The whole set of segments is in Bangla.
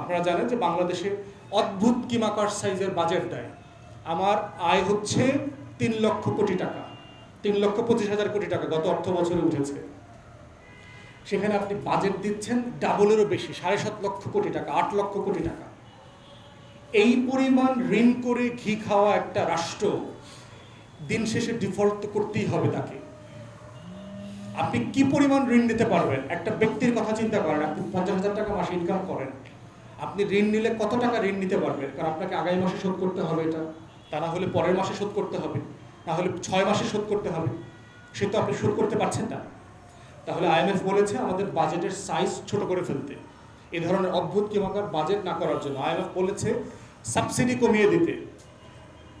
আপনারা জানেন যে বাংলাদেশে অদ্ভুত কিমাকার সাইজের বাজেট দেয়। আমার আয় হচ্ছে তিন লক্ষ কোটি টাকা। তিন লক্ষ পঁচিশ হাজার কোটি টাকা গত অর্থ বছরে উঠেছে। সেখানে আপনি বাজেট দিচ্ছেন ডাবলেরও বেশি, সাড়ে সাত লক্ষ কোটি টাকা, আট লক্ষ কোটি টাকা। এই পরিমাণ ঋণ করে ঘি খাওয়া একটা রাষ্ট্র, দিন শেষে ডিফল্ট করতেই হবে তাকে। আপনি কি পরিমাণ ঋণ নিতে পারবেন? একটা ব্যক্তির কথা চিন্তা করেন, আপনি পঞ্চাশ হাজার টাকা মাসে ইনকাম করেন। আপনি ঋণ নিলে কত টাকা ঋণ নিতে পারবেন? কারণ আপনাকে আগামী মাসে শোধ করতে হবে এটা। তা না হলে পরের মাসে শোধ করতে হবে। না হলে ছয় মাসে শোধ করতে হবে। সে তো আপনি শোধ করতে পারছেন না। তাহলে আইএমএফ বলেছে আমাদের বাজেটের সাইজ ছোট করে ফেলতে। এ ধরনের অদ্ভুত কিমাকার বাজেট না করার জন্য। আইএমএফ বলেছে সাবসিডি কমিয়ে দিতে।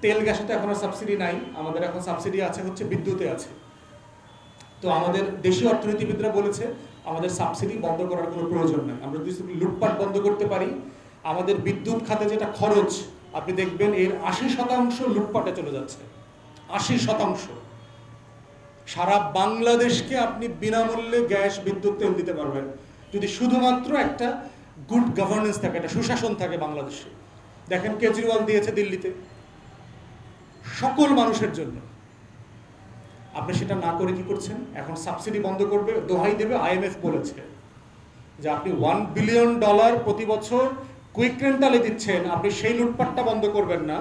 তেল গ্যাসে তো এখন আর সাবসিডি নাই। আমাদের এখন সাবসিডি আছে, হচ্ছে বিদ্যুতে আছে। তো আমাদের দেশীয় অর্থনীতিবিদরা বলেছে, আমাদের সাবসিডি বন্ধ করার কোনো প্রয়োজন নাই। আমরা যদি লুটপাট বন্ধ করতে পারি, আমাদের বিদ্যুৎ খাতে যেটা খরচ, আপনি দেখবেন এর আশি শতাংশ লুটপাটে চলে যাচ্ছে। আশি শতাংশ। সারা বাংলাদেশকে আপনি বিনামূল্যে গ্যাস, বিদ্যুৎ, তেল দিতে পারবেন। যদি শুধুমাত্র একটা গুড গভর্নেন্স থাকে, একটা সুশাসন থাকে বাংলাদেশে। দেখেন কেজরিওয়াল দিয়েছে দিল্লিতে। সকল মানুষের জন্য। আপনি সেটা না করে কি করছেন? এখন সাবসিডি বন্ধ করবে, দোহাই দেবে আইএমএফ বলেছে যে আপনি ওয়ান বিলিয়ন ডলার প্রতি বছর কুইক রেন্টালে দিচ্ছেন। আপনি সেই লুটপাটটা বন্ধ করবেন না।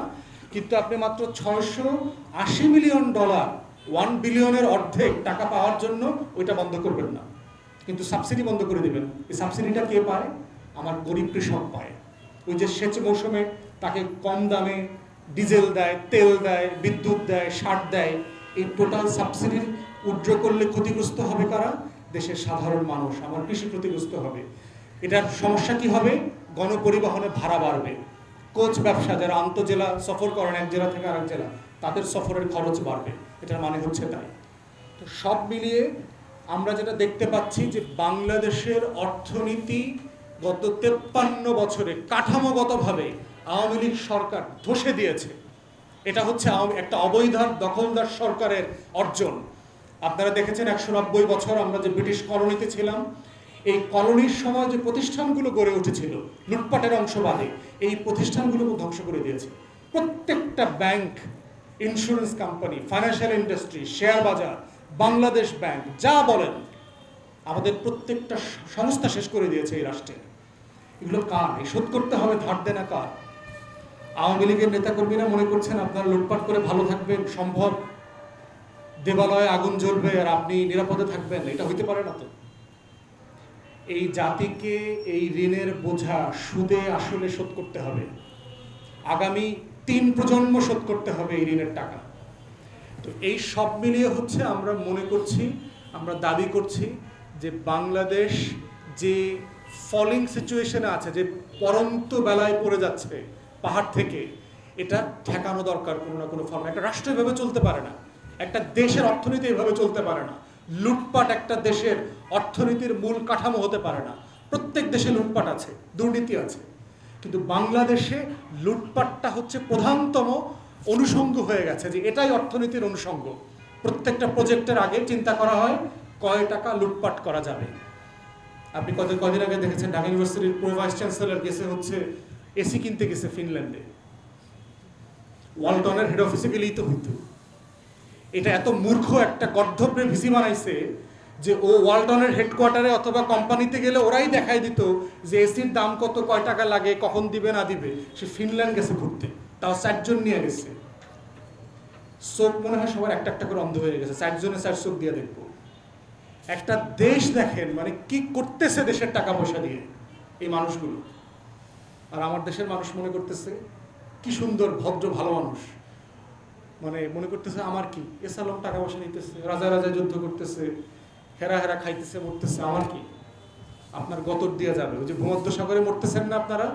কিন্তু আপনি মাত্র ছয়শো আশি মিলিয়ন ডলার ওয়ান বিলিয়নের অর্ধেক টাকা পাওয়ার জন্য ওইটা বন্ধ করবেন না। কিন্তু সাবসিডি বন্ধ করে দিবেন। এই সাবসিডিটা কে পায়? আমার গরিব কৃষক পায়। ওই যে সেচ মৌসুমে তাকে কম দামে ডিজেল দেয়, তেল দেয়, বিদ্যুৎ দেয়, সার দেয়। এই টোটাল সাবসিডির উজ্জ্ব করলে ক্ষতিগ্রস্ত হবে কারা? দেশের সাধারণ মানুষ। আমার কৃষি ক্ষতিগ্রস্ত হবে। এটার সমস্যা কি হবে? গণপরিবহনে ভাড়া বাড়বে। কোচ ব্যবসা, যারা আন্তজেলা সফর করেন, এক জেলা থেকে আরেক জেলা, তাদের সফরের খরচ বাড়বে। এটার মানে হচ্ছে তাই। তো সব মিলিয়ে আমরা যেটা দেখতে পাচ্ছি যে বাংলাদেশের অর্থনীতি গত তেপ্পান্ন বছরে কাঠামোগতভাবে আওয়ামী লীগ সরকার ধসে দিয়েছে। এটা হচ্ছে একটা অবৈধ দখলদার সরকারের অর্জন। আপনারা দেখেছেন একশো নব্বই বছর আমরা যে ব্রিটিশ কলোনিতে ছিলাম, এই কলোনির সময় যে প্রতিষ্ঠানগুলো গড়ে উঠেছিল, লুটপাটের অংশ বাদে, এই প্রতিষ্ঠানগুলোকে ধ্বংস করে দিয়েছে। প্রত্যেকটা bank insurance company financial industry share বাজার, বাংলাদেশ ব্যাংক, যা বলেন, আমাদের প্রত্যেকটা সংস্থা শেষ করে দিয়েছে এই রাষ্ট্রে এগুলো কার? এই শোধ করতে হবে, ধার দেনা কার? আওয়ামী লীগের নেতাকর্মীরা মনে করছেন আপনারা লুটপাট করে ভালো থাকবেন, সম্ভব। দেবালয়ে আগুন জ্বলবে আর আপনি নিরাপদে থাকবেন, এটা হইতে পারে না তো? এই জাতিকে এই ঋণের বোঝা সুদে আসলে শোধ করতে হবে। আগামী তিন প্রজন্ম শোধ করতে হবে এই ঋণের টাকা। তো এই সব মিলিয়ে হচ্ছে আমরা মনে করছি, আমরা দাবি করছি যে বাংলাদেশ যে ফলিং সিচুয়েশনে আছে, যে পরন্ত বেলায় পড়ে যাচ্ছে পাহাড় থেকে এটা ঠেকানো দরকার কোনো না কোনো ফর্মে। একটা রাষ্ট্র এভাবে চলতে পারে না। একটা দেশের অর্থনীতি এভাবে চলতে পারে না। লুটপাট একটা দেশের অর্থনীতির মূল কাঠামো হতে পারে না। প্রত্যেক দেশে লুটপাট আছে, দুর্নীতি আছে। কিন্তু বাংলাদেশে লুটপাটটা হচ্ছে প্রধানতম অনুষঙ্গ হয়ে গেছে যে এটাই অর্থনীতির অনুষঙ্গ। প্রত্যেকটা প্রজেক্টের আগে চিন্তা করা হয়, কয় টাকা লুটপাট করা যাবে। আপনি কত কদিন আগে দেখেছেন ঢাকা ইউনিভার্সিটির প্রো ভাইস চ্যান্সেলর গেছে হচ্ছে এসি কিনতে গেছে ফিনল্যান্ডে। ওয়ালটনের হেড অফিসে গেলেই তো হইতো। এটা এত মূর্খ একটা গর্ধপ্রে ভিসি বানাইছে যে ও ওয়ালটনের হেডকোয়ার্টারে অথবা কোম্পানিতে গেলে ওরাই দেখাই দিত যে এসির দাম কত, কয় টাকা লাগে, কখন দিবে, না দিবে। সে ফিনল্যান্ড গেছে ঘুরতে। তাও চারজন নিয়ে গেছে। চোখ মনে হয় সবার একটা একটা করে অন্ধ হয়ে গেছে। চারজনে চার চোখ দিয়ে দেখব। একটা দেশ দেখেন মানে কি করতেছে দেশের টাকা পয়সা দিয়ে এই মানুষগুলো। আর আমার দেশের মানুষ মনে করতেছে, কি সুন্দর, ভদ্র, ভালো মানুষ। মানে মনে করতেছে, আমার কি? এসালম টাকা পয়সা নিতেছে রাজা রাজা যুদ্ধ করতেছে, হেরা হেরা খাইতেছে, মরতেছে, আমার কি? আপনার গতর দিয়ে যাবে। ওই যে ভূমধ্য সাগরে মরতেছেন না আপনারা?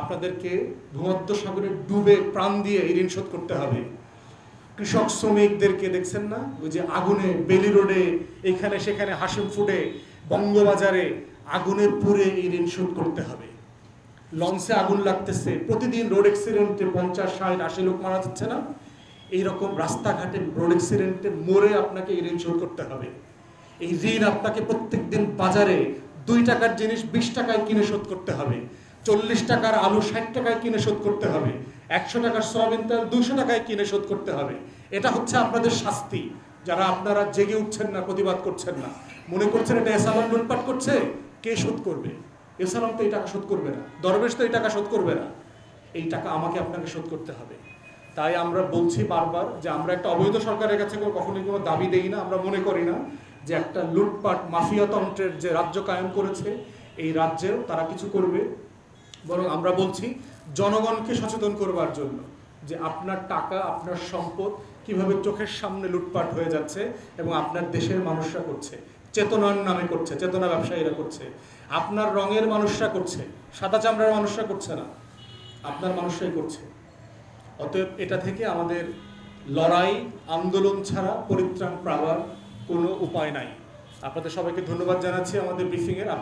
আপনাদেরকে ভূমধ্য সাগরে ডুবে প্রাণ দিয়ে এই ঋণ শোধ করতে হবে। কৃষক, শ্রমিকদেরকে দেখছেন না? ওই যে আগুনে, বেলি রোডে এখানে সেখানে হাসিম ফুডে বঙ্গবাজারে আগুনে পুড়ে এই ঋণ শোধ করতে হবে। লঞ্চে আগুন লাগতেছে। প্রতিদিন রোড অ্যাক্সিডেন্টে পঞ্চাশ, ষাট, আশি লোক মারা যাচ্ছে না? এইরকম রাস্তাঘাটে রোড অ্যাক্সিডেন্টে মরে আপনাকে এই ঋণ শোধ করতে হবে। এই ঋণ আপনাকে প্রত্যেক দিন বাজারে দুই টাকার জিনিস বিশ টাকায় কিনে শোধ করতে হবে। চল্লিশ টাকার আলু ষাট টাকায় কিনে শোধ করতে হবে। একশো টাকার সয়াবিন তেল দুশো টাকায় কিনে শোধ করতে হবে। এটা হচ্ছে আপনাদের শাস্তি। যারা আপনারা জেগে উঠছেন না, প্রতিবাদ করছেন না। মনে করছেন এটা এসালাম লুটপাট করছে? কে শোধ করবে? এসালাম তো এই টাকা শোধ করবে না। দরবেশ তো এই টাকা শোধ করবে না। এই টাকা আমাকে আপনাকে শোধ করতে হবে। তাই আমরা বলছি বারবার যে আমরা একটা অবৈধ সরকারের কাছে কখনোই কোনো দাবি দেই না, আমরা মনে করি না যে একটা লুটপাট মাফিয়াতন্ত্রের যে রাজ্য কায়েম করেছে, এই রাজ্যেও তারা কিছু করবে। বরং আমরা বলছি জনগণকে সচেতন করবার জন্য যে আপনার টাকা, আপনার সম্পদ কীভাবে চোখের সামনে লুটপাট হয়ে যাচ্ছে এবং আপনার দেশের মানুষরা করছে। চেতনার নামে করছে, চেতনা ব্যবসায়ীরা করছে। আপনার রঙের মানুষরা করছে, সাদা চামড়ার মানুষরা করছে না। আপনার মানুষরাই করছে। অতএব এটা থেকে আমাদের লড়াই, আন্দোলন ছাড়া পরিত্রাণ পাওয়ার কোনো উপায় নাই। আপনাদের সবাইকে ধন্যবাদ জানাচ্ছি আমাদের ব্রিফিংয়ের